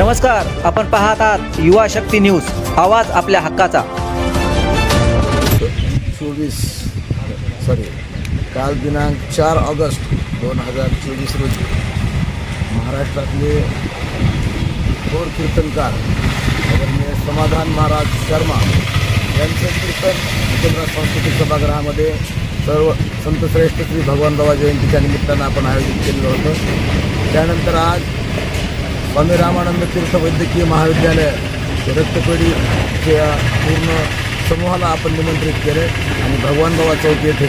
नमस्कार आपण पाहत आहात युवा शक्ती न्यूज आवाज आपल्या हक्काचा. चोवीस सॉरी काल दिनांक चार ऑगस्ट दोन हजार चोवीस रोजी महाराष्ट्रातले थोर कीर्तनकार समाधान महाराज शर्मा यांचं कीर्तन केंद्र सांस्कृतिक सभागृहामध्ये सर्व संतश्रेष्ठ श्री भगवानबाबा जयंतीच्या निमित्तानं आपण आयोजित केलेलं होतं. त्यानंतर आज स्वामी रामानंद तीर्थ वैद्यकीय महाविद्यालय हे रक्तपेढीच्या पूर्ण समूहाला आपण निमंत्रित केले आणि भगवान बाबा चौक येथे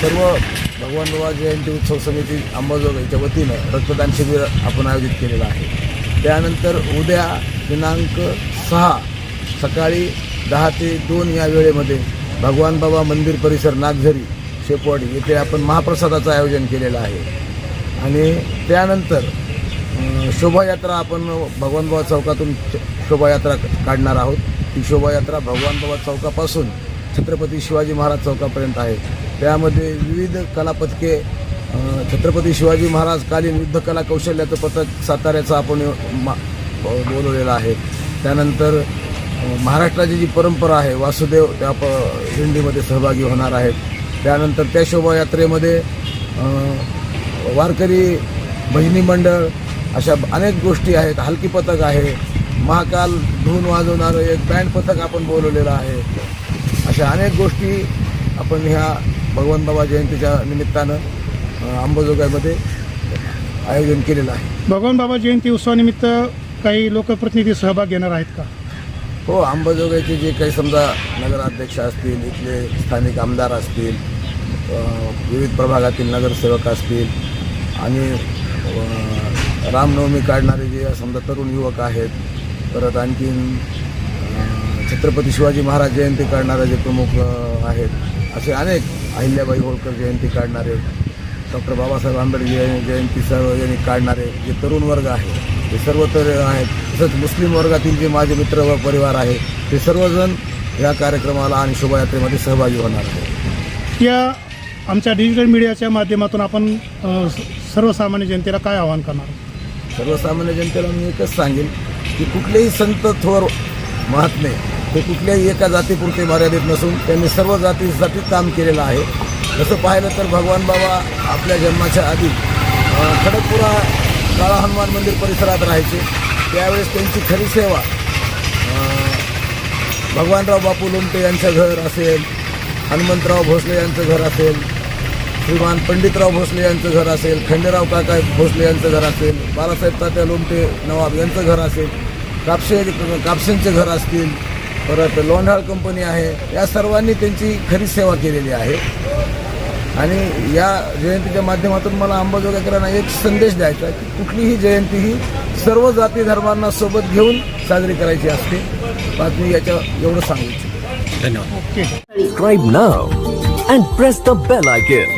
सर्व भगवान बाबा जयंती उत्सव समिती अंबाजोगाईच्या वतीनं रक्तदान शिबिर आपण आयोजित केलेलं आहे. त्यानंतर उद्या दिनांक सहा सकाळी दहा ते दोन या वेळेमध्ये भगवान बाबा मंदिर परिसर नागझरी शेपवाडी येथे आपण महाप्रसादाचं आयोजन केलेलं आहे. आणि त्यानंतर शोभायात्रा आपण भगवानबाबा चौकातून शोभायात्रा काढणार आहोत. ती शोभायात्रा भगवानबाबा चौकापासून छत्रपती शिवाजी महाराज चौकापर्यंत आहे. त्यामध्ये विविध कलापथके छत्रपती शिवाजी महाराज कालीन युद्ध कला कौशल्याचं पथक साताऱ्याचं आपण मा बोलवलेलं आहे. त्यानंतर महाराष्ट्राची जी परंपरा आहे वासुदेव त्या प दिंडीमध्ये सहभागी होणार आहेत. त्यानंतर त्या शोभायात्रेमध्ये वारकरी भजनी मंडळ अशा अनेक गोष्टी आहेत. हलकी पथक आहे. महाकाल धून वाजवणारं एक बँड पथक आपण बोलवलेलं आहे. अशा अनेक गोष्टी आपण ह्या भगवान बाबा जयंतीच्या निमित्तानं अंबाजोगाईमध्ये आयोजन केलेलं आहे. भगवान बाबा जयंती उत्सवानिमित्त काही लोकप्रतिनिधी सहभाग घेणार आहेत का? हो अंबाजोगाईचे जे काही समजा नगराध्यक्ष असतील इथले स्थानिक आमदार असतील विविध प्रभागातील नगरसेवक असतील आणि रामनवमी काढणारे जे समजा तरुण युवक आहेत परत आणखीन छत्रपती शिवाजी महाराज जयंती काढणारे जे प्रमुख आहेत असे अनेक अहिल्याबाई होळकर जयंती काढणारे डॉक्टर बाबासाहेब आंबेडकर जय- जयंती सर्व यांनी काढणारे जे तरुण वर्ग आहे ते सर्व तर आहेत. तसंच मुस्लिम वर्गातील जे माझे मित्र व परिवार आहे ते सर्वजण या कार्यक्रमाला आणि शोभायात्रेमध्ये सहभागी होणार आहेत. या आमच्या डिजिटल मीडियाच्या माध्यमातून आपण सर्वसामान्य जनतेला काय आवाहन करणार? सर्वसामान्य जनतेला मी एकच सांगेन की कुठलेही संत थोर महात्मे हे कुठल्याही एका जातीपुरते मर्यादित नसून त्यांनी सर्व जातीसाठी काम केलेलं आहे. जसं पाहिलं तर भगवान बाबा आपल्या जन्माच्या आधी खडकपुरा काळा हनुमान मंदिर परिसरात राहायचे. त्यावेळेस त्यांची खरी सेवा भगवानराव बापू लोमटे यांचं घर असेल हनुमंतराव भोसले यांचं घर असेल श्रीमान पंडितराव भोसले यांचं घर असेल खंडेराव काका भोसले यांचं घर असेल बाळासाहेब तात्या लोमटे नवाब यांचं घर असेल कापसे कापसेंचे घर असतील परत लोंढाळ कंपनी आहे या सर्वांनी त्यांची खरी सेवा केलेली आहे. आणि या जयंतीच्या माध्यमातून मला अंबाजोगाईकरांना एक संदेश द्यायचा आहे की कुठलीही जयंती ही सर्व जाती धर्मांना सोबत घेऊन साजरी करायची असते. बात मी याच्या एवढं सांगू इच्छितो. Okay. Subscribe now and press the bell icon.